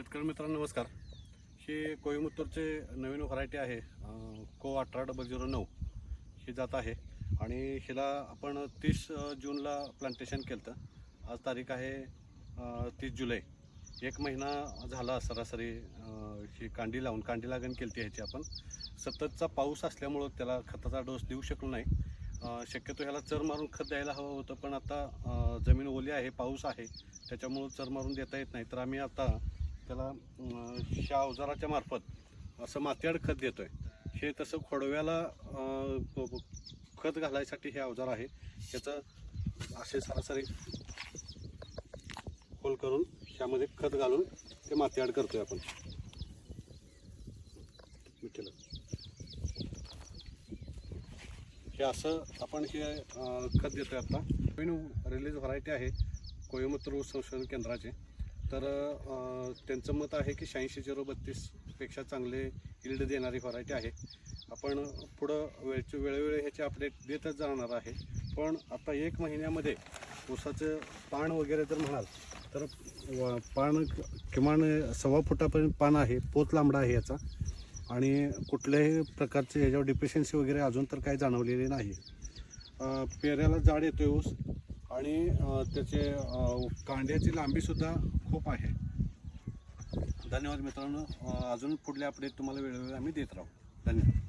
शेतकरी मित्रांनो नमस्कार. ही कोईमुत्तूरचे नवीन व्हरायटी आहे को अठरा डबल झिरो नऊ. ही जात आहे आणि हिला आपण तीस जूनला प्लांटेशन केलं तर आज तारीख आहे तीस जुलै. एक महिना झाला सरासरी ही कांडी लावून कांडी लागण केली होती ह्याची आपण. सततचा पाऊस असल्यामुळं त्याला खताचा डोस देऊ शकलो नाही. शक्यतो ह्याला चर मारून खत द्यायला हवं होतं पण आता जमीन ओली आहे पाऊस आहे त्याच्यामुळं चर मारून देता येत नाही. तर आम्ही आता त्याला शा ह्या अवजाराच्या मार्फत असं मातीआड खत देतो आहे हे तसं खोडव्याला खत घालायसाठी हे अवजार आहे. त्याचं असे सरासरी खोल करून त्यामध्ये खत घालून ते मातीआड करतोय आपण. मी हे असं आपण हे खत खत देतोय आता. नवीन रिलीज व्हरायटी आहे. कोयमुत्तूर संशोधन केंद्राचे. तर त्यांचं मत आहे की शहाऐंशी झिरो बत्तीसपेक्षा चांगले इल्ड देणारी व्हरायटी आहे. आपण पुढं वेळचे वेळोवेळी ह्याचे अपडेट देतच जाणार आहे. पण आता एक महिन्यामध्ये ऊसाचं पान वगैरे जर म्हणाल तर व- पान किमान सव्वा फुटापर्यंत पान आहे पोत लांबडा आहे याचा. आणि कुठल्याही प्रकारचे ह्याच्यावर डिफिशियन्सी वगैरे अजून तर काही जाणवलेली नाही. पेऱ्याला जाड येतोय ऊस. आणि त्याचे कांड्याची लांबीसुद्धा खूप आहे. धन्यवाद मित्रांनो. अजून पुढले अपडेट तुम्हाला वेळोवेळी आम्ही देत राहू. धन्यवाद.